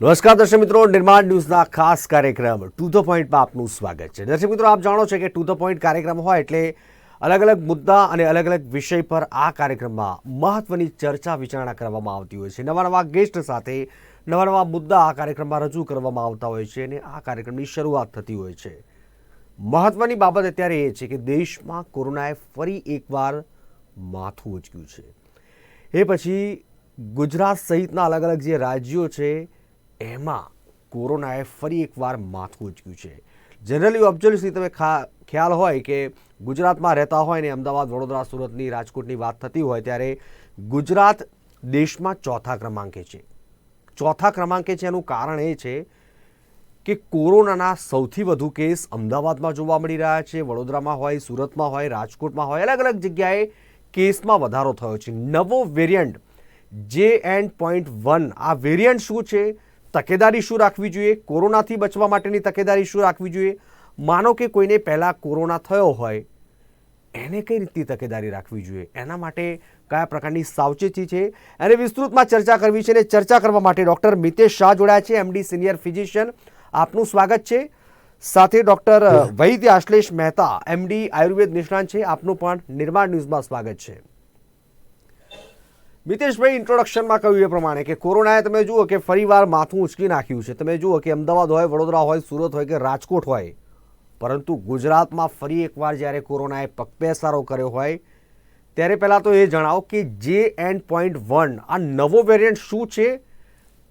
નમસ્કાર, દર્શક મિત્રો. નિર્માણ ન્યૂઝના ખાસ કાર્યક્રમ ટુ ધ પોઈન્ટમાં આપનું સ્વાગત છે. દર્શક મિત્રો, આપ જાણો છો કે ટુ ધ પોઈન્ટ કાર્યક્રમ હોય એટલે અલગ અલગ મુદ્દા અને અલગ અલગ વિષય પર આ કાર્યક્રમમાં મહત્વની ચર્ચા વિચારણા કરવામાં આવતી હોય છે. નવા નવા ગેસ્ટ સાથે નવા નવા મુદ્દા આ કાર્યક્રમમાં રજૂ કરવામાં આવતા હોય છે અને આ કાર્યક્રમની શરૂઆત થતી હોય છે. મહત્વની બાબત અત્યારે એ છે કે દેશમાં કોરોનાએ ફરી એકવાર માથું ઉચક્યું છે. એ પછી ગુજરાત સહિતના અલગ અલગ જે રાજ્યો છે એમાં કોરોનાએ ફરી એકવાર માથું ઉચક્યું છે. જનરલી ઓબ્ઝર્વસી તમે ખ્યાલ હોય કે ગુજરાતમાં રહેતા હોય ને અમદાવાદ, વડોદરા, સુરતની, રાજકોટની વાત થતી હોય ત્યારે ગુજરાત દેશમાં ચોથા ક્રમાંકે છે. ચોથા ક્રમાંકે છે એનું કારણ એ છે કે કોરોનાના સૌથી વધુ કેસ અમદાવાદમાં જોવા મળી રહ્યા છે, વડોદરામાં હોય, સુરતમાં હોય, રાજકોટમાં હોય અલગ અલગ જગ્યાએ કેસમાં વધારો થયો છે. નવો variant J N point one આ વેરિયન્ટ શું છે? તકેદારી શું રાખવી જોઈએ? કોરોનાથી બચવા માટેની તકેદારી શું રાખવી જોઈએ? માનો કે કોઈને પહેલાં કોરોના થયો હોય એને કઈ રીતની તકેદારી રાખવી જોઈએ? એના માટે કયા પ્રકારની સાવચેતી છે? એને વિસ્તૃતમાં ચર્ચા કરવી છે અને ચર્ચા કરવા માટે ડૉક્ટર મિતેશ શાહ જોડાયા છે એમડી સિનિયર ફિઝિશિયન. આપનું સ્વાગત છે. સાથે ડૉક્ટર વૈદ્ય આશ્લેષ મહેતા એમડી આયુર્વેદ નિષ્ણાંત છે. આપનું પણ નિર્માણ ન્યૂઝમાં સ્વાગત છે. મિતેશભાઈ ઇન્ટ્રોડક્શનમાં કહ્યું એ પ્રમાણે કે કોરોનાએ તમે જુઓ કે ફરીવાર માથું ઉચકી નાખ્યું છે. તમે જુઓ કે અમદાવાદ હોય, વડોદરા હોય, સુરત હોય કે રાજકોટ હોય, પરંતુ ગુજરાતમાં ફરી એકવાર જ્યારે કોરોનાએ પગપેસારો કર્યો હોય, ત્યારે પહેલાં તો એ જણાવો કે જે એન્ડ પોઈન્ટ વન આ નવો વેરિયન્ટ શું છે?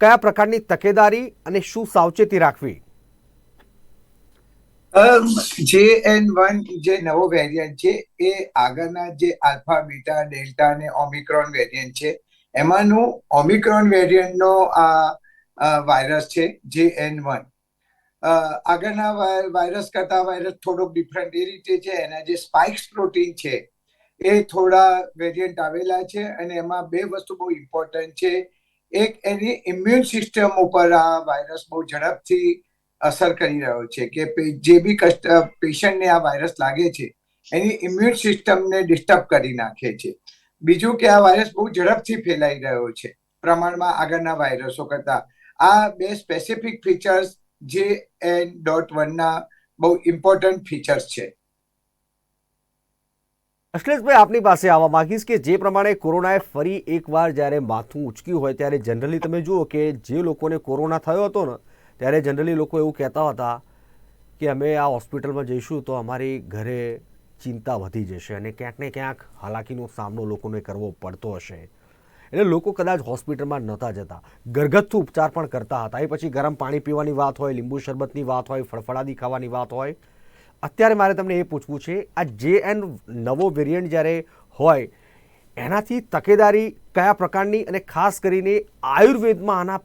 કયા પ્રકારની તકેદારી અને શું સાવચેતી રાખવી? જે એન વન જે નવો વેરિયન્ટ છે, એ આગળના જે આલ્ફા, બીટા, ડેલ્ટા અને ઓમિક્રોન વેરિયન્ટ છે, એમાંનું ઓમિક્રોન વેરિયન્ટનો આ વાયરસ છે જે એન વન આગળના વાયરસ કરતા વાયરસ થોડોક ડિફરન્ટ એ રીતે છે, એના જે સ્પાઇક્સ પ્રોટીન છે, એ થોડા વેરિયન્ટ આવેલા છે, અને એમાં બે વસ્તુ બહુ ઇમ્પોર્ટન્ટ છે. એક એની ઇમ્યુન સિસ્ટમ ઉપર આ વાયરસ બહુ ઝડપથી અસર કરી રહ્યો છે કે જે બી કસ્ટ પેશન્ટને આ વાયરસ લાગે છે, એની ઇમ્યુન સિસ્ટમને ડિસ્ટર્બ કરી નાખે છે. બીજું કે આ વાયરસ બહુ ઝડપથી ફેલાઈ રહ્યો છે, પ્રમાણમાં આગળના વાયરસો કરતા. આ બે સ્પેસિફિક ફીચર્સ જે એન ડોટ વનના બહુ ઇમ્પોર્ટન્ટ ફીચર્સ છે. અશ્લેષભાઈ આપની પાસે આવવા માંગીશ કે જે પ્રમાણે કોરોનાએ ફરી એકવાર જ્યારે માથું ઉચક્યું હોય ત્યારે જનરલી તમે જુઓ કે જે લોકોને કોરોના થયો હતો ને ત્યારે જનરલી લોકો એવું કહેતા હતા કે અમે આ હોસ્પિટલમાં જઈશું તો અમારી ઘરે ચિંતા વધી જશે અને ક્યાંક ને ક્યાંક હાલાકીનો સામનો લોકોને કરવો પડતો હશે. એટલે લોકો કદાચ હોસ્પિટલમાં નહોતા જતા. ઘરગથ્થુ ઉપચાર પણ કરતા હતા. એ પછી ગરમ પાણી પીવાની વાત હોય, લીંબુ શરબતની વાત હોય, ફળફળાદી ખાવાની વાત હોય. અત્યારે મારે તમને એ પૂછવું છે, આ જે એન નવો વેરિયન્ટ જ્યારે હોય, એનાથી તકેદારી કયા પ્રકારની અને ખાસ કરીને આયુર્વેદમાં આના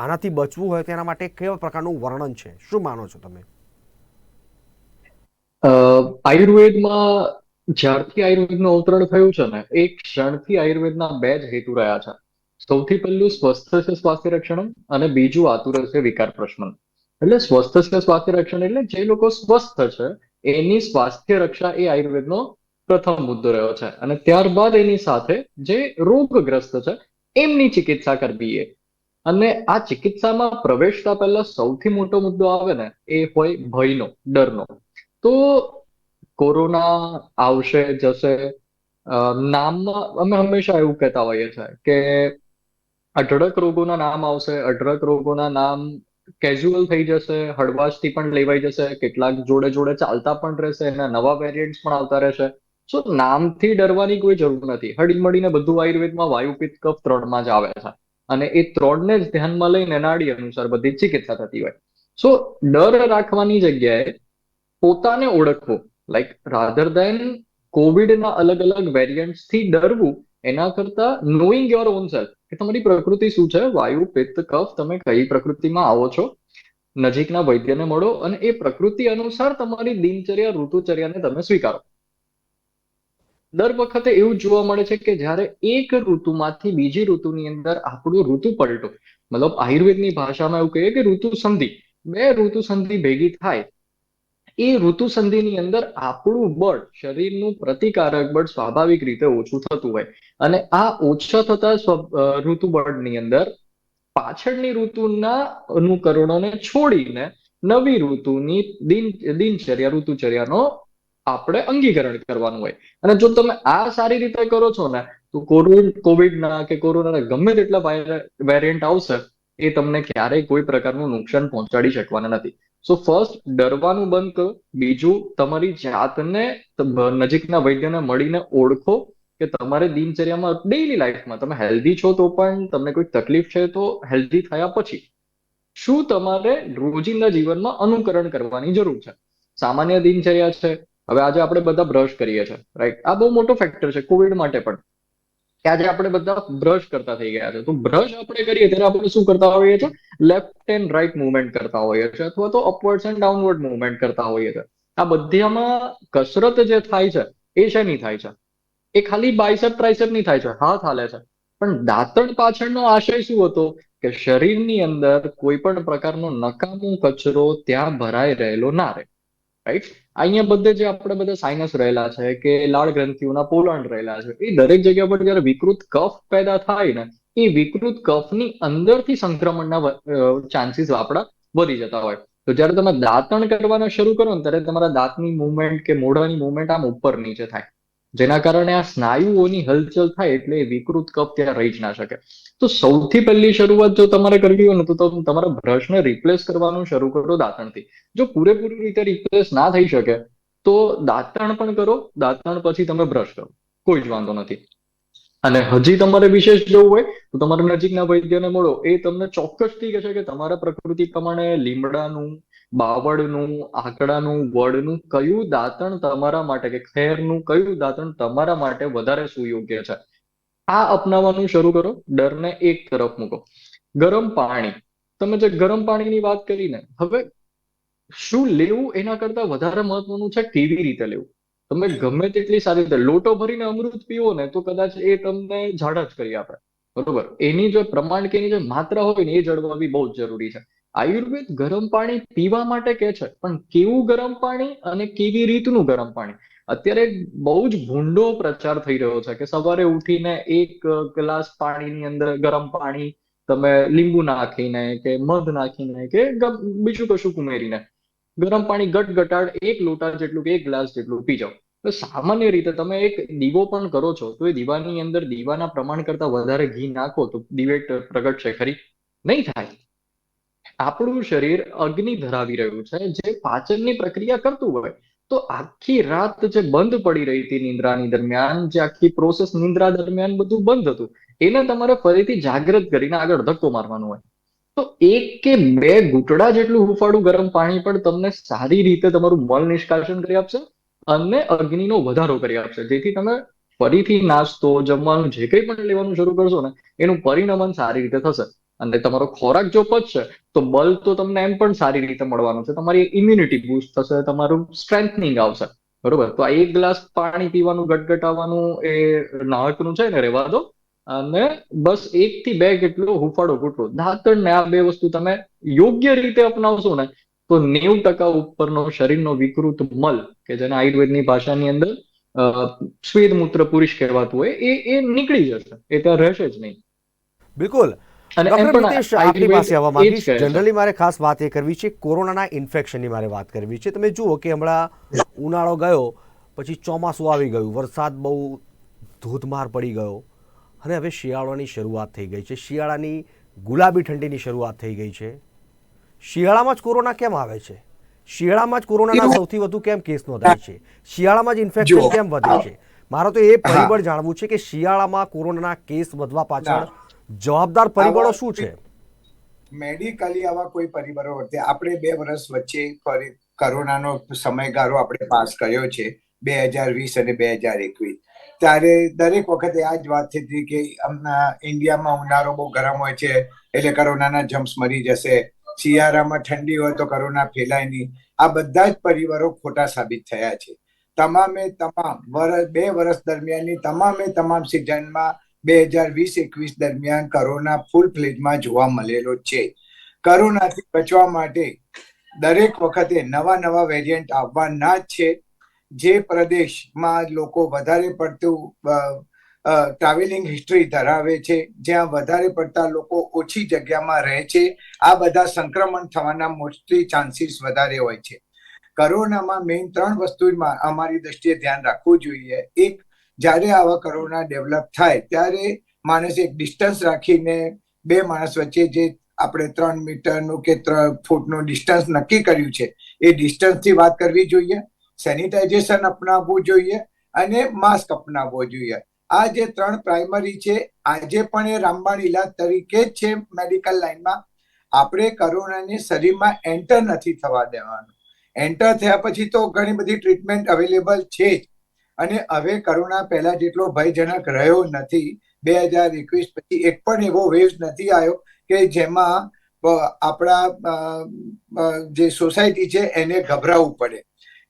આનાથી બચવું હોય તેના માટે કેવા પ્રકારનું વર્ણન છે? શું માનો છો તમે? આયુર્વેદમાં જ્યારથી આયુર્વેદનું અવતરણ થયું છે ને, એ ક્ષણથી આયુર્વેદના બે જ હેતુ રહ્યા છે. સૌથી પહેલું સ્વસ્થ છે સ્વાસ્થ્ય રક્ષણ અને બીજું આતુર છે વિકાર પ્રશ્ન. એટલે સ્વસ્થ છે સ્વાસ્થ્ય રક્ષણ એટલે જે લોકો સ્વસ્થ છે, એની સ્વાસ્થ્ય રક્ષા એ આયુર્વેદનો પ્રથમ મુદ્દો રહ્યો છે. અને ત્યારબાદ એની સાથે જે રોગગ્રસ્ત છે, એમની ચિકિત્સા કરવી એ. અને આ ચિકિત્સામાં પ્રવેશતા પહેલા સૌથી મોટો મુદ્દો આવે ને, એ હોય ભયનો, ડરનો. તો કોરોના આવશે, જશે નામમાં અમે હંમેશા એવું કહેતા હોઈએ છીએ કે અઢળક રોગોના નામ આવશે, અઢળક રોગોના નામ કેઝ્યુઅલ થઈ જશે, હળવાશથી પણ લેવાઈ જશે, કેટલાક જોડે જોડે ચાલતા પણ રહેશે, એના નવા વેરિયન્ટ્સ પણ આવતા રહેશે. સો નામથી ડરવાની કોઈ જરૂર નથી. હળીમળીને બધું આયુર્વેદમાં વાયુ પિત્ત કફ ત્રણમાં જ આવે છે. અને એ ત્રણને જ ધ્યાનમાં લઈને નાડી અનુસાર બધી ચિકિત્સા થતી હોય. સો ડર રાખવાની જગ્યાએ પોતાને ઓળખવું લાઈક રાધર દેન કોવિડના અલગ અલગ વેરિયન્ટથી ડરવું, એના કરતા નોઈંગ યોર ઓન સેલ્ફ કે તમારી પ્રકૃતિ શું છે? વાયુ, પિત્ત, કફ, તમે કઈ પ્રકૃતિમાં આવો છો? નજીકના વૈદ્યને મળો અને એ પ્રકૃતિ અનુસાર તમારી દિનચર્યા, ઋતુચર્યાને તમે સ્વીકારો. દર વખતે એવું જોવા મળે છે કે જ્યારે એક ઋતુમાંથી બીજી ઋતુની અંદર આપણું ઋતુ પલટો. મતલબ આયુર્વેદની ભાષામાં એવું કહીએ કે ઋતુ સંધિ બે ઋતુ સંધિ ભેગી થાય. એ ઋતુ સંધિની અંદર આપણું બળ, શરીરનું પ્રતિકારક બળ સ્વાભાવિક રીતે ઓછું થતું હોય. અને આ ઓછા થતા ઋતુ બળની અંદર પાછળની ઋતુના અનુકરણોને છોડીને નવી ઋતુની દિન, દિનચર્યા, ઋતુચર્યાનો આપણે અંગીકરણ કરવાનું હોય. અને જો તમે આ સારી રીતે કરો છો ને, તો કોવિડ, કોવિડના કે કોરોનાના ગમે તેટલા વેરિયન્ટ આવશે, એ તમને ક્યારેય કોઈ પ્રકારનું નુકસાન પહોંચાડી શકવાના નથી. સો ફર્સ્ટ ડરવાનું બંધ કરો. બીજું, તમારી જાતને નજીકના વૈદ્યને મળીને ઓળખો કે તમારે દિનચર્યામાં ડેઈલી લાઈફમાં તમે હેલ્ધી છો તો પણ તમને કોઈ તકલીફ છે તો હેલ્ધી થયા પછી શું તમારે રોજિંદા જીવનમાં અનુકરણ કરવાની જરૂર છે? સામાન્ય દિનચર્યા છે હવે આજે આપણે બધા બ્રશ કરીએ છીએ રાઈટ આ બહુ મોટો ફેક્ટર છે કોવિડ માટે પણ. કે આજે આપણે બધા બ્રશ કરતા થઈ ગયા છે. તો બ્રશ આપણે કરીએ ત્યારે આપણે શું કરતા હોઈએ છીએ? લેફ્ટ એન્ડ રાઈટ મુવમેન્ટ કરતા હોઈએ છીએ અથવા તો અપવર્ડ્સ એન્ડ ડાઉનવર્ડ મુવમેન્ટ કરતા હોઈએ છીએ. આ બધામાં કસરત જે થાય છે, એ શેની થાય છે? એ ખાલી બાયસેપ ટ્રાઇસેપની થાય છે, હાથ હાલે છે. પણ દાંતણ પાછળનો આશય શું હતો? કે શરીરની અંદર કોઈ પણ પ્રકારનો નકામો કચરો ત્યાં ભરાઈ રહેલો ના રહે. રાઈટ અહીંયા બધે જે આપણે બધા સાઇનસ રહેલા છે કે લાળ ગ્રંથિઓના પોલાણ રહેલા છે, એ દરેક જગ્યા પર જ્યારે વિકૃત કફ પેદા થાય ને, એ વિકૃત કફની અંદરથી સંક્રમણના ચાન્સીસ આપણા વધી જતા હોય. તો જ્યારે તમે દાંતણ કરવાના શરૂ કરો ને, ત્યારે તમારા દાંતની મુવમેન્ટ કે મોઢાની મુવમેન્ટ આમ ઉપર નીચે થાય. જેના કારણે આ સ્નાયુઓની હલચલ થાય એટલે એ વિકૃત કફ ત્યાં રહી જ ના શકે. તો સૌથી પહેલી શરૂઆત જો તમારે કરવી હોય ને, તો તમે તમારા બ્રશને રિપ્લેસ કરવાનું શરૂ કરો દાંતણથી. જો પૂરેપૂરી રીતે રિપ્લેસ ના થઈ શકે, તો દાંતણ પણ કરો, દાંતણ પછી તમે બ્રશ કરો. કોઈ જ વાંધો નથી. અને હજી તમારે વિશેષ જવું હોય, તો તમારા નજીકના વૈદ્યને મળો. એ તમને ચોક્કસથી કહેશે કે તમારા પ્રકૃતિ પ્રમાણે લીમડાનું બાવળનું, આંકડાનું વડનું કયું દાંતણ તમારા માટે કે ખેરનું કયું દાંતણ તમારા માટે વધારે સુયોગ્ય છે? આ અપનાવવાનું શરૂ કરો, ડરને એક તરફ મૂકો. ગરમ પાણી. તમે જે ગરમ પાણીની વાત કરીને હવે શું લેવું એના કરતા વધારે મહત્વનું છે? કેવી રીતે લેવું? તમે ગમે તેટલી સારી રીતે લોટો ભરીને અમૃત પીવો ને, તો કદાચ એ તમને ઝાડા જ કરી આપે. બરોબર? એની જે પ્રમાણ કે એની જે માત્રા હોય ને, એ જળવાવી બહુ જ જરૂરી છે. આયુર્વેદ ગરમ પાણી પીવા માટે કે છે, પણ કેવું ગરમ પાણી અને કેવી રીતનું ગરમ પાણી? અત્યારે બહુ જ ભૂંડો પ્રચાર થઈ રહ્યો છે કે સવારે ઉઠીને એક ગ્લાસ પાણીની અંદર ગરમ પાણી તમે લીંબુ નાખીને કે મધ નાખીને કે બીજું કશું ઉમેરીને ગરમ પાણી ગટગટાડ એક લોટા જેટલું કે એક ગ્લાસ જેટલું પી જાઓ. તો સામાન્ય રીતે તમે એક દીવો પણ કરો છો, તો એ દીવાની અંદર દીવાના પ્રમાણ કરતા વધારે ઘી નાખો તો દિવેટ પ્રગટશે ખરી? નહીં થાય. આપણું શરીર અગ્નિ ધરાવી રહ્યું છે, જે પાચનની પ્રક્રિયા કરતું હોય, તો આખી રાત જે બંધ પડી રહી હતી નિંદ્રાની દરમિયાન, જે આખી પ્રોસેસ નિંદ્રા દરમિયાન બધું બંધ હતું, એને તમારે ફરીથી જાગૃત કરીને આગળ ધક્કો મારવાનો હોય. તો એક કે બે ઘૂંટડા જેટલું હુંફાળું ગરમ પાણી પણ તમને સારી રીતે તમારું મળ નિષ્કાશન કરી આપશે અને અગ્નિનો વધારો કરી આપશે. જેથી તમે ફરીથી નાસ્તો, જમવાનું, જે કંઈ પણ લેવાનું શરૂ કરશો ને, એનું પરિણમન સારી રીતે થશે. અને તમારો ખોરાક જો પચશે તો બલ તો તમને એમ પણ સારી રીતે મળવાનું છે. તમારી ઇમ્યુનિટી બૂસ્ટ થશે, તમારું સ્ટ્રેન્થનિંગ આવશે. બરોબર? તો આ એક ગ્લાસ પાણી પીવાનું, ગટગટાવવાનું એ નાહકનું છે ને રહેવા દો. અને બસ એક થી બે કેટલો હુફાડો ઘૂંટડો. દાંતણ ને આ બે વસ્તુ તમે યોગ્ય રીતે અપનાવશો ને, તો નેવું ટકા ઉપરનો શરીરનો વિકૃત મલ, કે જેને આયુર્વેદની ભાષાની અંદર સ્વેદ મૂત્ર પુરુષ કહેવાતું હોય, એ એ નીકળી જશે. એ ત્યાં રહેશે જ નહીં. બિલકુલ. જનરલી મારે ખાસ વાત એ કરવી છે કોરોનાના ઇન્ફેક્શનની મારે વાત કરવી છે. તમે જુઓ કે હમણાં ઉનાળો ગયો પછી ચોમાસું આવી ગયું વરસાદ બહુ ધોધમાર પડી ગયો. અને હવે શિયાળાની શરૂઆત થઈ ગઈ છે. શિયાળાની ગુલાબી ઠંડીની શરૂઆત થઈ ગઈ છે. શિયાળામાં જ કોરોના કેમ આવે છે? શિયાળામાં જ કોરોનાના સૌથી વધુ કેમ કેસ નોંધાય છે? શિયાળામાં જ ઇન્ફેક્શન કેમ વધે છે? મારો તો એ પરિબળ જાણવું છે કે શિયાળામાં કોરોનાના કેસ વધવા પાછળ જવાબદાર પરિબળો શું છે? મેડિકલી આવા કોઈ પરિબળો આપણે બે વર્ષ વચ્ચે કોરોનાનો સમયગાળો આપણે પાસ કર્યો છે બે હજાર વીસ અને બે હજાર એકવીસ. ત્યારે દરેક વખતે આ જ વાત થઈ હતી કે હમણાં ઇન્ડિયામાં ઉનાળો બહુ ગરમ હોય છે એટલે કોરોનાના જમ્સ મરી જશે. શિયાળામાં ઠંડી હોય તો કોરોના ફેલાય નહીં. આ બધા જ પરિવારો ખોટા સાબિત થયા છે. તમામે તમામ વર્ષ બે વર્ષ દરમિયાનની તમામે તમામ સિઝનમાં બે હજાર વીસ એકવીસ દરમિયાન કરોના ફૂલ ફ્લેજમાં જોવા મળેલો છે. કરોનાથી બચવા માટે દરેક વખતે નવા નવા વેરિયન્ટ આવવાના જ છે. જે પ્રદેશમાં લોકો વધારે પડતું ટ્રાવેલિંગ હિસ્ટ્રી ધરાવે છે. જ્યાં વધારે પડતા લોકો ઓછી જગ્યામાં રહે છે. આ બધા સંક્રમણ થવાના મોસ્ટલી ચાન્સીસ વધારે હોય છે. કરોનામાં મેઇન ત્રણ વસ્તુમાં અમારી દ્રષ્ટિએ ધ્યાન રાખવું જોઈએ. એક જ્યારે આવા કરોના ડેવલપ થાય, ત્યારે માણસ એક ડિસ્ટન્સ રાખીને બે માણસ વચ્ચે જે આપણે ત્રણ મીટરનું કે ત્રણ ફૂટનું ડિસ્ટન્સ નક્કી કર્યું છે, એ ડિસ્ટન્સથી વાત કરવી જોઈએ સેનિટાઇઝેશન અપનાવવું જોઈએ અને માસ્ક અપનાવવો જોઈએ. આ જે ત્રણ પ્રાઇમરી છે, આજે પણ એ રામબાણ ઇલાજ તરીકે જ છે મેડિકલ લાઇનમાં આપણે કરોનાને શરીરમાં એન્ટર નથી થવા દેવાનું. એન્ટર થયા પછી તો ઘણી બધી ટ્રીટમેન્ટ અવેલેબલ છે જ. અને હવે કરોના પહેલા જેટલો ભયજનક રહ્યો નથી, બે હજાર એકવીસ પછી એક પણ એવો વેવ નથી આવ્યો કે જેમાં આપણા જે સોસાયટી છે એને ગભરાવું પડે.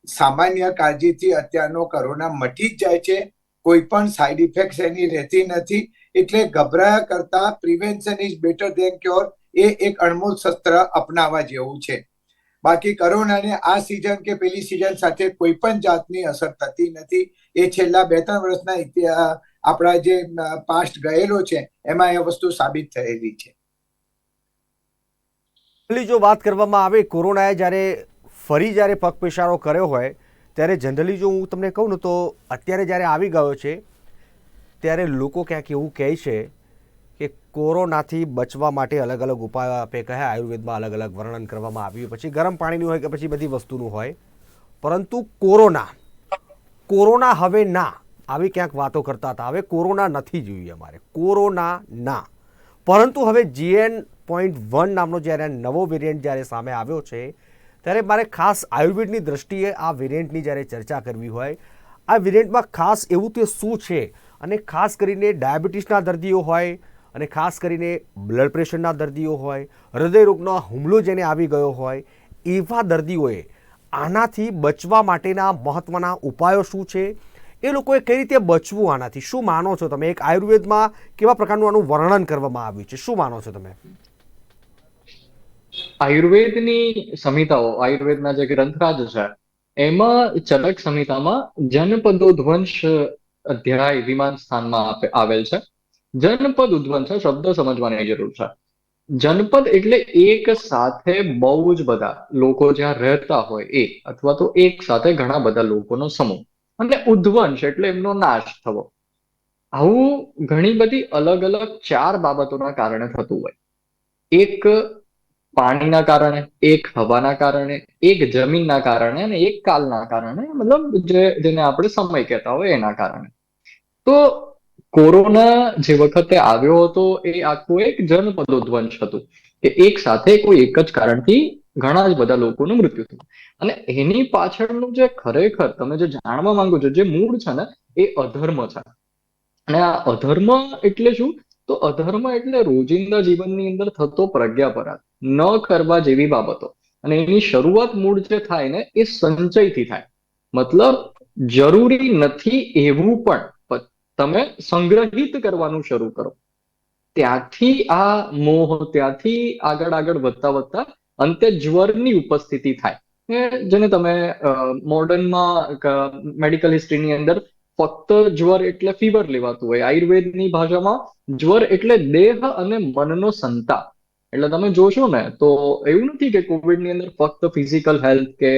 સામાન્ય કાળજીથી અત્યારનો કરોના મટી જ જાય છે, કોઈ પણ સાઈડ ઇફેક્ટ એની રહેતી નથી, એટલે ગભરાયા કરતા prevention is better than cure એ એક અણમોલ શસ્ત્ર અપનાવવા જેવું છે. બાકી કરોનાને આ સિઝન કે પેલી સિઝન સાથે કોઈ પણ જાતની અસર થતી નથી. એ છેલ્લા બે ત્રણ વર્ષના આપણા જે પાસ્ટ ગયેલો છે, એમાં એ વસ્તુ સાબિત થયેલી છે. જનરલી જો વાત કરવામાં આવે, કોરોનાએ જ્યારે ફરી જ્યારે પગપેસારો કર્યો હોય, ત્યારે જનરલી જો હું તમને કહું ને તો અત્યારે જ્યારે આવી ગયો છે, ત્યારે લોકો ક્યાંક એવું કહે છે કે કોરોનાથી બચવા માટે અલગ અલગ ઉપાયો આપે, કહે, આયુર્વેદમાં અલગ અલગ વર્ણન કરવામાં આવ્યું. પછી ગરમ પાણીનું હોય કે પછી બધી વસ્તુનું હોય. પરંતુ કોરોના કોરોના હવે ના, આવી ક્યાંક વાતો કરતા હતા. હવે કોરોના નથી જોઈએ અમારે. કોરોના ના. પરંતુ હવે જીએન પોઈન્ટ વન નામનો જ્યારે નવો વેરિયન્ટ જ્યારે સામે આવ્યો છે, ત્યારે મારે ખાસ આયુર્વેદની દ્રષ્ટિએ આ વેરિયન્ટની જ્યારે ચર્ચા કરવી હોય, આ વેરિયન્ટમાં ખાસ એવું તે શું છે? અને ખાસ કરીને ડાયાબિટીસના દર્દીઓ હોય અને ખાસ કરીને બ્લડ પ્રેશરના દર્દીઓ હોય, હૃદયરોગનો હુમલો જેને આવી ગયો હોય એવા દર્દીઓએ આનાથી બચવા માટેના મહત્ત્વના ઉપાયો શું છે? એ લોકોએ કઈ રીતે બચવું આનાથી? શું માનો છો તમે? એક આયુર્વેદમાં કેવા પ્રકારનું આનું વર્ણન કરવામાં આવ્યું છે? શું માનો છો તમે? આયુર્વેદની સંહિતાઓ, આયુર્વેદના જે ગ્રંથરાજ છે, એમાં ચરક સંહિતામાં જનપદો ધ્વંસ અધ્યાય વિમાન સ્થાનમાં આવેલ છે. જનપદ ઉદ્વંસ શબ્દ સમજવાની જરૂર છે. જનપદ એટલે એક સાથે બહુ જ બધા લોકો જ્યાં રહેતા હોય, એ અથવા તો એક સાથે ઘણા બધા લોકોનો સમૂહ. અને ઉદ્વંશ એટલે એમનો નાશ થવો. આવું ઘણી બધી અલગ અલગ ચાર બાબતોના કારણે થતું હોય. એક પાણીના કારણે, એક હવાના કારણે, એક જમીનના કારણે અને એક કાલના કારણે. મતલબ જે, જેને આપણે સમય કહેતા હોય એના કારણે. તો કોરોના જે વખતે આવ્યો હતો, એ આખું એક જનપદોધ્વંસ હતું કે એક સાથે કોઈ એક જ કારણથી ઘણા જ બધા લોકોનું મૃત્યુ થયું. અને એની પાછળનું જે ખરેખર તમે જે જાણવા માંગો છો, જે મૂળ છે ને, એ અધર્મ છે. અને આ અધર્મ એટલે શું? તો અધર્મ એટલે રોજિંદા જીવનની અંદર થતો પ્રજ્ઞાપરાધ, ન કરવા જેવી બાબતો. અને એની શરૂઆત મૂળ જે થાય ને, એ સંચયથી થાય. મતલબ, જરૂરી નથી એવું પણ તમે સંગ્રહિત કરવાનું શરૂ કરો. ત્યાંથી આ મોહ, ત્યાંથી આગળ આગળ વધતા વધતા અંતે જ્વરની ઉપસ્થિતિ થાય. જેને તમે મોડર્નમાં મેડિકલ હિસ્ટ્રીની અંદર ફક્ત જ્વર એટલે ફીવર લેવાતું હોય. આયુર્વેદની ભાષામાં જ્વર એટલે દેહ અને મનનો સંતાપ. એટલે તમે જોશો ને, તો એવું નથી કે કોવિડની અંદર ફક્ત ફિઝિકલ હેલ્થ કે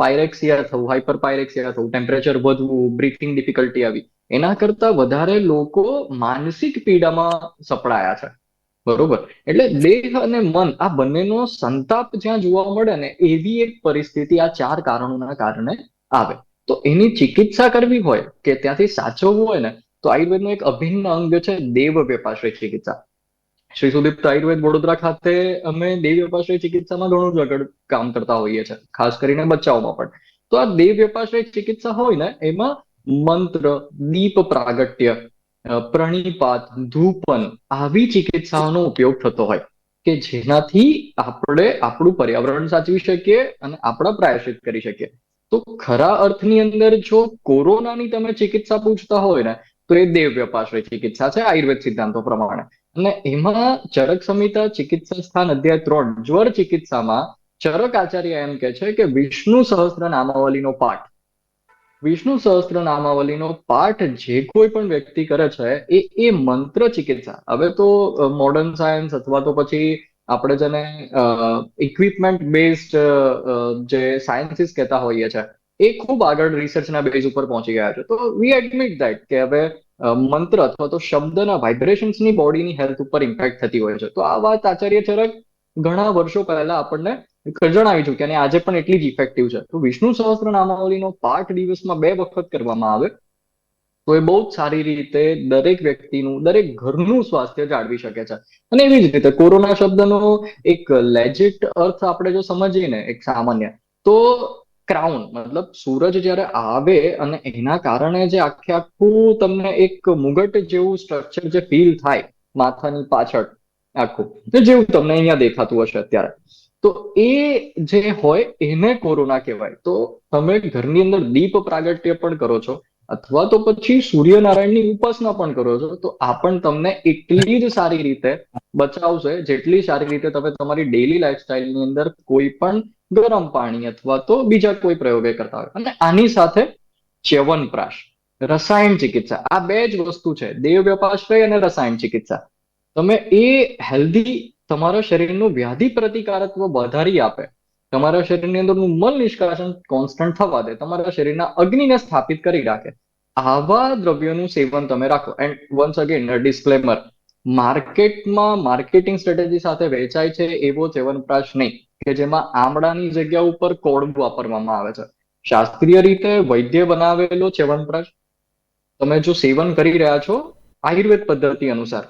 પાયરેક્સિયા થવું હાઇપર પાયરેક્સિયા થવું ટેમ્પરેચર વધવું બ્રીથિંગ ડિફિકલ્ટી આવી. એના કરતા વધારે લોકો માનસિક પીડામાં સપડાયા છે. બરોબર? એટલે દેહ અને મન, આ બંનેનો સંતાપ જ્યાં જોવા મળે ને, એવી એક પરિસ્થિતિ આ ચાર કારણોના કારણે આવે. તો એની ચિકિત્સા કરવી હોય કે ત્યાંથી સાચવવું હોય ને, તો આયુર્વેદનો એક અભિન્ન અંગ છે, દેવ વ્યપાશ્રય ચિકિત્સા. શ્રી સુદીપ્ત આયુર્વેદ વડોદરા ખાતે અમે દેવ વ્યપાશ્રય ચિકિત્સામાં ઘણું જ આગળ કામ કરતા હોઈએ છીએ, ખાસ કરીને બચ્ચાઓમાં પણ. તો આ દેવ વ્યપાશ્રય ચિકિત્સા હોય ને, એમાં મંત્ર, દીપ પ્રાગટ્ય પ્રણીપાત, ધૂપન આવી ચિકિત્સાઓનો ઉપયોગ થતો હોય કે જેનાથી આપણે આપણું પર્યાવરણ સાચવી શકીએ અને આપણા પ્રાયશ્ચિત કરી શકીએ. તો ખરા અર્થની અંદર જો કોરોનાની તમે ચિકિત્સા પૂછતા હોય ને, તો એ દેવ વ્યપાશ્રય ચિકિત્સા છે આયુર્વેદ સિદ્ધાંતો પ્રમાણે. અને એમાં ચરક સંહિતા ચિકિત્સા સ્થાન અધ્યાય ત્રણ, જ્વર ચિકિત્સામાં ચરક આચાર્ય એમ કે છે કે વિષ્ણુ સહસ્ત્ર નામાવલીનો પાઠ વિષ્ણુ સહસ્ત્ર નામાવલીનો પાઠ જે કોઈ પણ વ્યક્તિ કરે છે, એ એ મંત્ર ચિકિત્સા. હવે તો મોડર્ન સાયન્સ અથવા તો પછી આપણે જેને ઇક્વિપમેન્ટ બેઝડ જે સાયન્સીસ કહેતા હોઈએ છે, એ ખૂબ આગળ રિસર્ચના બેઝ ઉપર પહોંચી ગયા છે. તો વી એડમિટ દેટ કે હવે મંત્ર અથવા તો શબ્દના વાઇબ્રેશન્સની બોડીની હેલ્થ ઉપર ઇમ્પેક્ટ થતી હોય છે. તો આ વાત આચાર્ય ચરક ઘણા વર્ષો પહેલા આપણને જણાવી ચૂક્યા અને આજે પણ એટલી જ ઇફેક્ટિવ છે. તો વિષ્ણુ સહસ્ત્ર નામાવલીનો પાઠ દિવસમાં બે વખત કરવામાં આવે, તો એ બહુ જ સારી રીતે દરેક વ્યક્તિનું, દરેક ઘરનું સ્વાસ્થ્ય જાળવી શકે છે. અને એવી જ રીતે કોરોના શબ્દનો એક લેજિટ અર્થ આપણે જો સમજીએ ને, એક સામાન્ય, તો ક્રાઉન મતલબ સૂરજ જ્યારે આવે અને એના કારણે જે આખે આખું તમને એક મુગટ જેવું સ્ટ્રક્ચર જે ફીલ થાય, માથાની પાછળ આખું જેવું તમને અહીંયા દેખાતું હશે અત્યારે. તો એ જે હોય એને કોરોના કહેવાય. તો તમે ઘરની અંદર દીપ પ્રાગટ્ય પણ કરો છો, અથવા તો પછી સૂર્યનારાયણની ઉપાસના પણ કરો છો, તો આ પણ તમને એટલી જ સારી રીતે બચાવશે, જેટલી સારી રીતે તમે તમારી ડેલી લાઈફસ્ટાઈલની અંદર કોઈ પણ ગરમ પાણી અથવા તો બીજા કોઈ પ્રયોગે કરતા હોય. અને આની સાથે ચ્યવનપ્રાશ રસાયણ ચિકિત્સા, આ બે જ વસ્તુ છે દેવ વ્યપાશ્રય અને રસાયણ ચિકિત્સા. તમે એ હેલ્ધી તમારા શરીરનું વ્યાધિ પ્રતિકારત્વ વધારી આપે, તમારા શરીરની અંદરનું મલ નિષ્કાશન કોન્સ્ટન્ટ થવા દે, તમારા શરીરના અગ્નિને સ્થાપિત કરી રાખે. આવા દ્રવ્યોનું સેવન તમે રાખો. એન્ડ વન્સ અગેન ડિસ્ક્લેમર માર્કેટમાં માર્કેટિંગ સ્ટ્રેટેજી સાથે વેચાય છે એવો ચેવનપ્રાશ નહીં, કે જેમાં આમળાની જગ્યા ઉપર કોળું વાપરવામાં આવે છે. શાસ્ત્રીય રીતે વૈદ્ય બનાવેલો ચેવનપ્રાશ તમે જો સેવન કરી રહ્યા છો, આયુર્વેદ પદ્ધતિ અનુસાર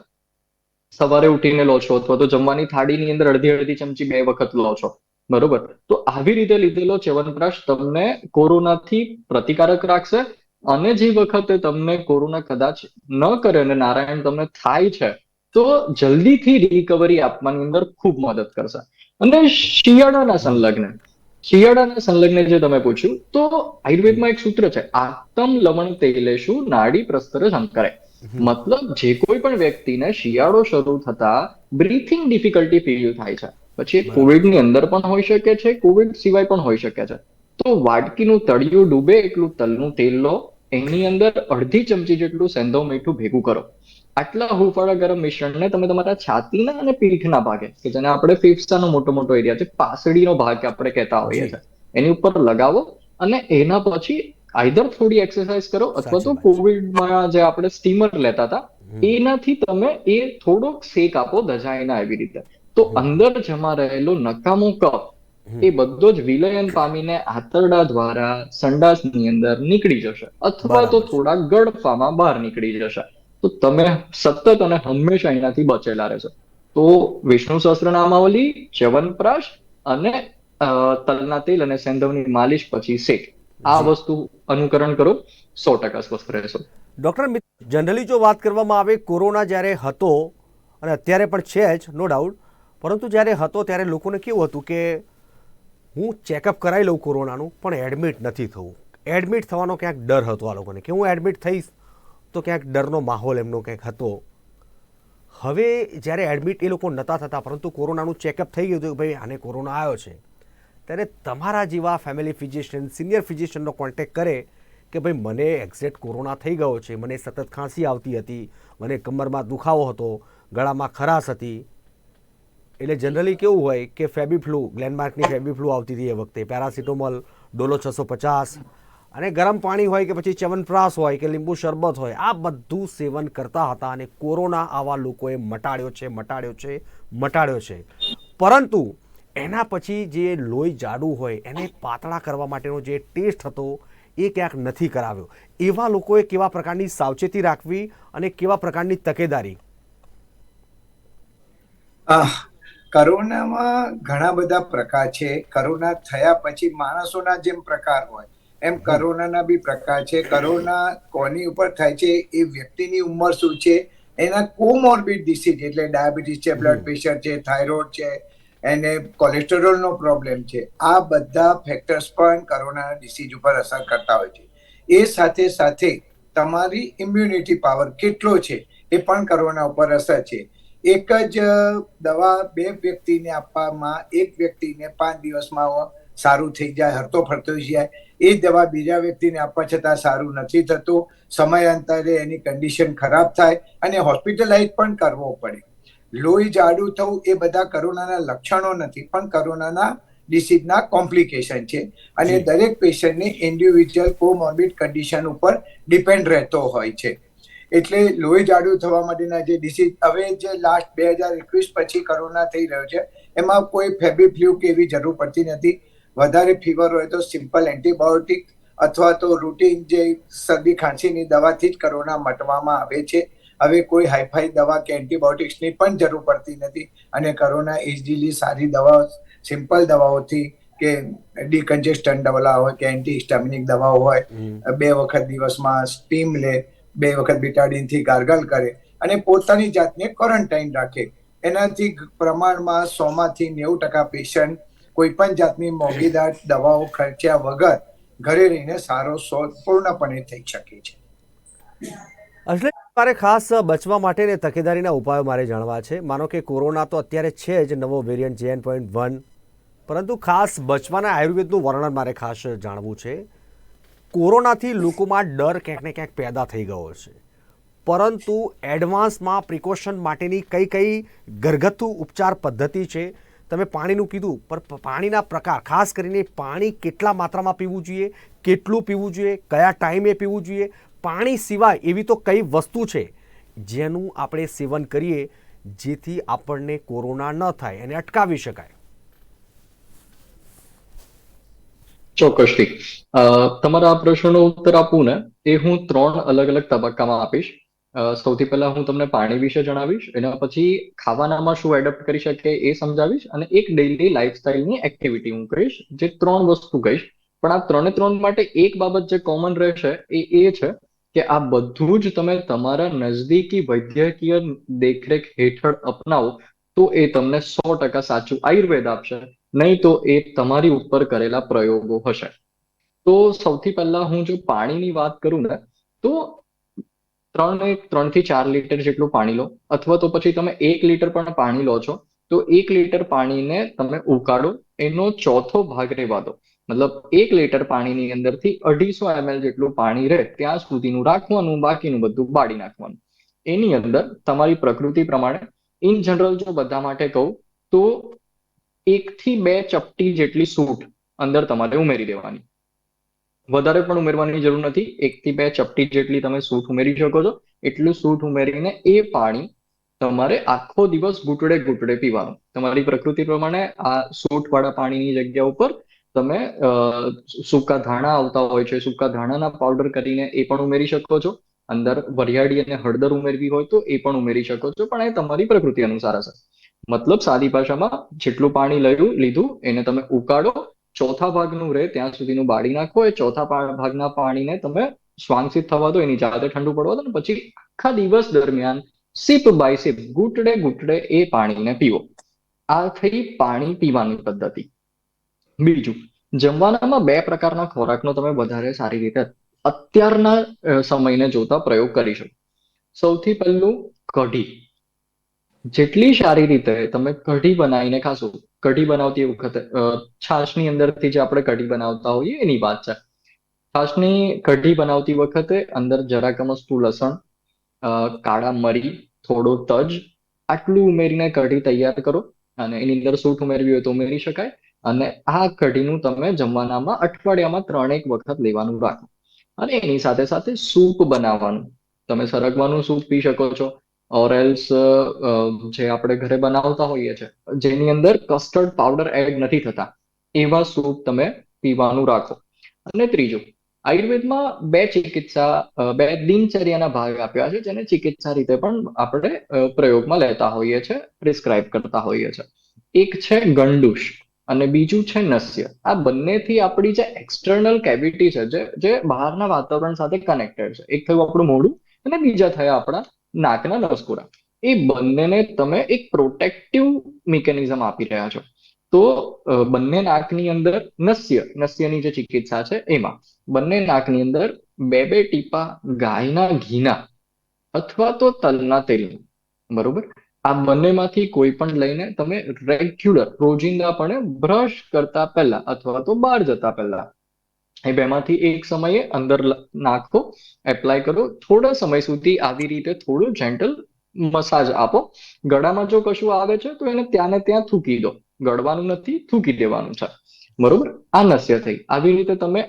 સવારે ઉઠીને લો છો અથવા તો જમવાની થાળીની અંદર અડધી અડધી ચમચી બે વખત લો છો, બરોબર? તો આવી રીતે લીધેલો ચ્યવનપ્રાશ તમને કોરોનાથી પ્રતિકારક રાખશે અને જે વખતે તમને કોરોના કદાચ ન કરે અને નારાયણ તમને થાય છે, તો જલ્દીથી રિકવરી આપવાની અંદર ખૂબ મદદ કરશે. અને શિયાળાના સંલગ્ન શિયાળાના સંલગ્ન જે તમે પૂછ્યું, તો આયુર્વેદમાં એક સૂત્ર છે આતમ લવણ તેલેશુ નાડી પ્રસ્તર શંકરે મતલબ જે કોઈ પણ વ્યક્તિને શિયાળો શરૂ થતા બ્રીથિંગ ડિફિકલ્ટી ફીલ થાય છે. પછી એ કોવિડ અંદર પણ હોઈ શકે છે કોવિડ સિવાય પણ હોઈ શકે છે. તો વાટકીનું તળિયું ડૂબે એટલું તલનું તેલ લો એની અંદર અડધી ચમચી જેટલું સેંધો મીઠું ભેગું કરો. આટલા હુફાળા ગરમ મિશ્રણને તમે તમારા છાતીના અને પીઠના ભાગે કે જેને આપણે ફેફસાનો મોટો મોટો એરિયા છે પાસડીનો ભાગ આપણે કહેતા હોઈએ છીએ એની ઉપર લગાવો અને એના પછી આઈધર થોડી એક્સરસાઇઝ કરો અથવા તો. કોવિડમાં જે આપણે સ્ટીમર લેતા હતા એનાથી તમે એ થોડોક શેક આપો દજાઈના એવી રીતે. તો અંદર જમા રહેલો નકામો કફ એ બધો જ વિલયન પામીને આંતરડા દ્વારા સંડાસની અંદર નીકળી જશે. અથવા તો. થોડા ગળફામાં બહાર નીકળી જશે. તો તમે સતત અને હંમેશા એનાથી બચેલા રહેશો. તો વિષ્ણુ સહસ્ત્રનામાવલી ચ્યવનપ્રાશ અને તલના તેલ અને સેંધવની માલિશ પછી શેક. આ વસ્તુ અનુકરણ કરો, સો ટકા સ્વસ્થ રહેશો. ડોક્ટર જનરલી જો વાત કરવામાં આવે, કોરોના જ્યારે હતો, અને અત્યારે પણ છે જ નો ડાઉટ પરંતુ જ્યારે હતો ત્યારે લોકોને કેવું હતું કે, હું ચેકઅપ કરાવી લઉં કોરોનાનું, પણ એડમિટ નથી થવું. એડમિટ થવાનો ક્યાંક ડર હતો આ લોકોને, કે હું એડમિટ થઈશ, તો ક્યાંક ડરનો માહોલ એમનો ક્યાંક હતો. હવે જ્યારે એડમિટ એ લોકો નહોતા થતા, પરંતુ કોરોનાનું ચેકઅપ થઈ ગયું હતું કે ભાઈ આને કોરોના આવ્યો છે. ત્યારે તમારા જેવા ફેમિલી ફિઝિશિયન સિનિયર ફિઝિશિયનનો કોન્ટેક્ટ કરે કે ભાઈ, મને એક્ઝેક્ટ કોરોના થઈ ગયો છે, મને સતત ખાંસી આવતી હતી, મને કમરમાં દુખાવો હતો, ગળામાં ખરાશ હતી. એટલે જનરલી કેવું હોય કે ફેબીફ્લુ ગ્લેનમાર્કની ફેબીફ્લુ આવતી હતી એ વખતે. પેરાસિટોમોલ ડોલો છસો પચાસ. અને ગરમ પાણી હોય કે પછી ચ્યવનપ્રાશ હોય કે લીંબુ શરબત હોય, આ બધું સેવન કરતા હતા અને કોરોના આવા લોકોએ મટાડ્યો છે મટાડ્યો છે મટાડ્યો છે. પરંતુ એના પછી જે લોહી જાડું હોય એને પાતળા કરવા માટેનો જે ટેસ્ટ હતો એ ક્યાંક નથી કરાવ્યો. એવા લોકોએ કેવા પ્રકારની સાવચેતી રાખવી અને કેવા પ્રકારની તકેદારી? કરોનામાં ઘણા બધા પ્રકાર છે. કરોના થયા પછી માણસોના જેમ પ્રકાર હોય. એમ કરોનાના બી પ્રકાર છે. કરોના કોની ઉપર થાય છે? એ વ્યક્તિની ઉંમર શું છે? એના કોમોર્બિડ ડિસીઝ એટલે ડાયાબિટીસ છે બ્લડ પ્રેશર છે થાઇરોઇડ છે એને કોલેસ્ટેરોલનો પ્રોબ્લેમ છે. આ બધા ફેક્ટર્સ પણ કોરોના ડિસીઝ ઉપર અસર કરતા હોય છે. એ સાથે સાથે તમારી ઇમ્યુનિટી પાવર કેટલો છે એ પણ કરોના ઉપર અસર છે. એક જ દવા બે વ્યક્તિને આપવામાં, એક વ્યક્તિને પાંચ દિવસમાં સારું થઈ જાય, હરતો ફરતો જાય. એ દવા બીજા વ્યક્તિને આપવા છતાં સારું નથી થતું. સમયાંતરે એની કન્ડિશન ખરાબ થાય અને હોસ્પિટલાઇઝ પણ કરવો પડે. લોહી જાડું થવું એ બધા કોરોનાના લક્ષણો નથી પણ કોરોનાના ડિસીઝના કોમ્પ્લિકેશન છે. અને દરેક પેશન્ટની ઇન્ડિવિજ્યુઅલ કોમોર્બિડ કન્ડિશન ઉપર ડિપેન્ડ રહેતો હોય છે. એટલે લોહી જાડું થવા માટેના જે ડિસીઝ હવે જે લાસ્ટ બે હજાર એકવીસ પછી કોરોના થઈ રહ્યો છે એમાં કોઈ ફેબી કે એવી જરૂર પડતી નથી. વધારે ફીવર હોય તો સિમ્પલ એન્ટીબાયોટિક અથવા તો રૂટીન જે શરદી ખાંસીની દવાથી જ કોરોના મટવામાં આવે છે. હવે કોઈ હાઈફાઈ દવા કે એન્ટીબાયોટિક્સની પણ જરૂર પડતી નથી. અને કોરોના ઇઝીલી સારી દવા સિમ્પલ દવાઓથી કે ડીકન્જેસ્ટન દવા હોય કે એન્ટી હિસ્ટામિનિક દવાઓ હોય બે વખત દિવસમાં સ્ટીમ લે બે વખત બિટાડીનથી ગાર્ગલ કરે અને પોતાની જાતને ક્વોરન્ટાઇન રાખે. એનાથી પ્રમાણમાં સોમાંથી નેવું ટકા પેશન્ટ કોઈ પણ જાતની મોંઘીદાર દવાઓ ખર્ચ્યા વગર ઘરે રહીને સારો શોધ પૂર્ણપણે થઈ શકે છે. એટલે મારે ખાસ બચવા માટે ને તકેદારીના ઉપાયો મારે જાણવા છે. માનો કે કોરોના તો અત્યારે છે જ નવો વેરિયન્ટ જેન પોઈન્ટ વન પરંતુ ખાસ બચવાના આયુર્વેદનું વર્ણન મારે ખાસ જાણવું છે. કોરોનાથી લોકોમાં ડર ક્યાંક ને ક્યાંક પેદા થઈ ગયો છે. પરંતુ એડવાન્સમાં પ્રિકોશન માટેની કઈ કઈ ઘરગથ્થુ ઉપચાર પદ્ધતિ છે? તમે પાણીનું કીધું, પણ પાણીના પ્રકાર, ખાસ કરીને પાણી કેટલા માત્રામાં પીવું જોઈએ, કેટલું પીવું જોઈએ, કયા ટાઈમે પીવું જોઈએ પાણી સિવાય એવી તો કઈ વસ્તુ છે જેનું આપણે સેવન કરીએ જેથી આપણને કોરોના ન થાય અને અટકાવી શકાય? ચોક્કસથી તમારા પ્રશ્નનો ઉત્તર આપું ને, એ હું ત્રણ અલગ અલગ તબક્કામાં આપીશ. સૌથી પહેલા હું તમને પાણી વિશે જણાવીશ, એના પછી ખાવાનામાં શું એડપ્ટ કરી શકે એ સમજાવીશ, અને એક ડેઇલી લાઇફસ્ટાઇલની એક્ટિવિટી હું કહીશ, જે ત્રણ વસ્તુ કહીશ. પણ આ ત્રણે ત્રણ માટે એક બાબત જે કોમન રહેશે એ એ છે કે આ બધું જ તમે તમારા નજદીકી વૈદ્યકીય દેખરેખ હેઠળ અપનાવો, તો એ તમને સો ટકા સાચું આયુર્વેદ આપશે. નહીં તો એ તમારી ઉપર કરેલા પ્રયોગો હશે. તો સૌથી પહેલા હું જો પાણીની વાત કરું ને, તો ત્રણ ત્રણથી ચાર લીટર જેટલું પાણી લો, અથવા તો પછી તમે એક લીટર પણ પાણી લો છો તો એક લીટર પાણીને તમે ઉકાળો, એનો ચોથો ભાગ રહેવા દો. મતલબ એક લીટર પાણીની અંદરથી અઢીસો એમએલ જેટલું પાણી રહે, ત્યાં સુધીનું રાખવાનું, બાકીનું બધું બાળી નાખવાનું. એની અંદર તમારી પ્રકૃતિ પ્રમાણે ઇન જનરલ જો બધા માટે કહું, તો એક થી બે ચપટી જેટલી સૂટ અંદર તમારે ઉમેરી દેવાની. વધારે પણ ઉમેરવાની જરૂર નથી. એકથી બે ચપટી જેટલી તમે સૂટ ઉમેરી શકો છો. એટલું સૂટ ઉમેરીને એ પાણી તમારે આખો દિવસ ઘૂંટડે ઘૂંટડે પીવાનું. તમારી પ્રકૃતિ પ્રમાણે આ સૂંઠ વાળા પાણીની જગ્યા ઉપર તમે સૂકા ધાણા આવતા હોય છે, સૂકા ધાણાના પાવડર કરીને એ પણ ઉમેરી શકો છો. અંદર વરિયાળી અને હળદર ઉમેરવી હોય તો એ પણ ઉમેરી શકો છો, પણ એ તમારી પ્રકૃતિ અનુસાર હશે. મતલબ સાદી ભાષામાં જેટલું પાણી લયું લીધું એને તમે ઉકાળો, ચોથા ભાગનું રહે ત્યાં સુધીનું બાળી નાખો, એ ચોથા ભાગના પાણીને તમે શ્વાંસિત થવા દો, એની જાતે ઠંડુ પડવા દો ને પછી આખા દિવસ દરમિયાન સિપ બાય સિપ ઘૂંટડે ઘૂંટડે એ પાણીને પીવો. આ થઈ પાણી પીવાની પદ્ધતિ. બીજું, જમવાનામાં બે પ્રકારના ખોરાકનો તમે વધારે સારી રીતે અત્યારના સમયને જોતા પ્રયોગ કરી શકો. સૌથી પહેલું કઢી. જેટલી સારી રીતે તમે કઢી બનાવીને ખાશો, કઢી બનાવતી વખતે છાશની અંદરથી જે આપણે કઢી બનાવતા હોઈએ એની વાત છે. છાશની કઢી બનાવતી વખતે અંદર જરાક અમસ્તું લસણ કાળા મરી, થોડો તજ, આટલું ઉમેરીને કઢી તૈયાર કરો અને એની અંદર સૂટ ઉમેરવી હોય તો ઉમેરી શકાય. અને આ કઢીનું તમે જમવાનામાં અઠવાડિયામાં ત્રણેક વખત લેવાનું રાખો. અને એની સાથે સાથે સૂપ બનાવવાનું. તમે સરગવાનું સૂપ પી શકો છો. ઓર એલ્સ જે આપણે ઘરે બનાવતા હોઈએ છે, જેની અંદર કસ્ટર્ડ પાવડર એડ નથી થતા, એવા સૂપ તમે પીવાનું રાખો. અને ત્રીજું આયુર્વેદમાં બે ચિકિત્સા બે દિનચર્યાના ભાગ આપ્યા છે, જેને ચિકિત્સા રીતે પણ આપણે પ્રયોગમાં લેતા હોઈએ છે, પ્રિસ્ક્રાઇબ કરતા હોઈએ છે. એક છે ગંડુશ અને બીજું છે નસ્ય. આ બંનેથી આપણી જે એક્સટર્નલ કેવિટી છે, જે જે બહારના વાતાવરણ સાથે કનેક્ટેડ છે. એક થયું આપણું મોઢું અને બીજા થયા આપણા નાકના નસકોરા. એ બંનેને તમે એક પ્રોટેક્ટિવ મિકેનિઝમ આપી રહ્યા છો. તો બંને નાકની અંદર નસ્ય, નસ્યની જે ચિકિત્સા છે એમાં. બંને નાકની અંદર બે બે ટીપા ગાયના ઘીના અથવા તો તલના તેલનું. બરોબર? આ બંનેમાંથી કોઈ પણ લઈને તમે રેગ્યુલર રોજિંદાપણે બ્રશ કરતા પહેલા અથવા તો બહાર જતા પહેલા, એ બેમાંથી એક સમયે અંદર નાખો એપ્લાય કરો. થોડા સમય સુધી આવી રીતે થોડું જેન્ટલ મસાજ આપો. ગળામાં જો કશું આવે છે, તો એને ત્યાં ને ત્યાં થૂકી દો. ગળવાનું નથી, થૂકી દેવાનું છે. બરોબર? આ નસ્ય થઈ. આવી રીતે તમે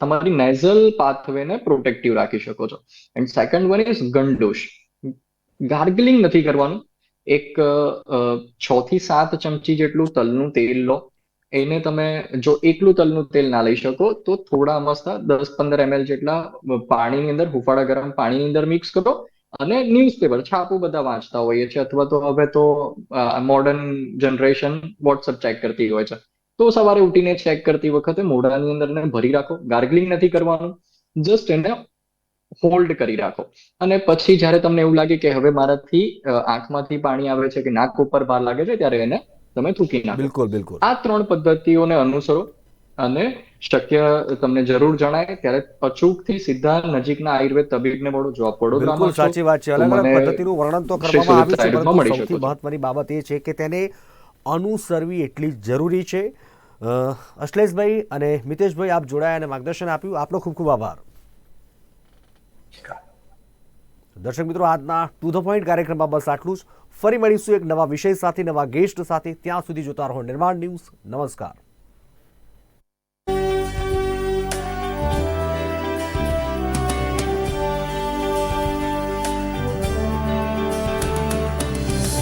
તમારી નેઝલ પાથવેને પ્રોટેક્ટિવ રાખી શકો છો. એન્ડ સેકન્ડ વન ઇઝ ગંડોશ. ગાર્ગલિંગ નથી કરવાનું. એક છ થી સાત ચમચી જેટલું તલનું તેલ લો. એને તમે જો એકલું તલનું તેલ ના લઈ શકો, તો થોડા મસ્ત દસ પંદર એમએલ જેટલા પાણીની અંદર, હુફાળા ગરમ પાણીની અંદર મિક્સ કરો. અને ન્યૂઝપેપર છાપું બધા વાંચતા હોઈએ છે અથવા તો હવે તો મોડર્ન જનરેશન વોટ્સઅપ ચેક કરતી હોય છે. તો સવારે ઉઠીને ચેક કરતી વખતે મોઢાની અંદર ભરી રાખો ગાર્ગલિંગ નથી કરવાનું જસ્ટ એને હોલ્ડ કરી રાખો. અને પછી જ્યારે તમને એવું લાગે કે હવે મારાથી આંખમાંથી પાણી આવે છે કે નાક ઉપર ભાર લાગે છે ત્યારે એને તમે થૂકી નાખો. બિલકુલ બિલકુલ. આ ત્રણ પદ્ધતિઓને અનુસરો અને શક્ય તમને જરૂર જણાય ત્યારે અચૂકથી સીધા નજીકના આયુર્વેદ તબીબને મળો જો વડોદરામાં સાચી વાત છે. અલગ અલગ પદ્ધતિનું વર્ણન તો કરવામાં આવ્યું છે પરંતુ સૌથી મહત્વની બાબત એ છે કે તેને અનુસરવી એટલી જરૂરી છે. અશ્લેષભાઈ અને મિતેશભાઈ આપ જોડાયા અને માર્ગદર્શન આપ્યું. આપનો ખૂબ ખૂબ આભાર. દર્શક મિત્રો આજના ટુ ધ પોઈન્ટ કાર્યક્રમમાં બસ આટલું જ. ફરી મળીશું એક નવા વિષય સાથે નવા ગેસ્ટ સાથે. ત્યાં સુધી જોતા રહો નિર્માણ ન્યૂઝ. નમસ્કાર.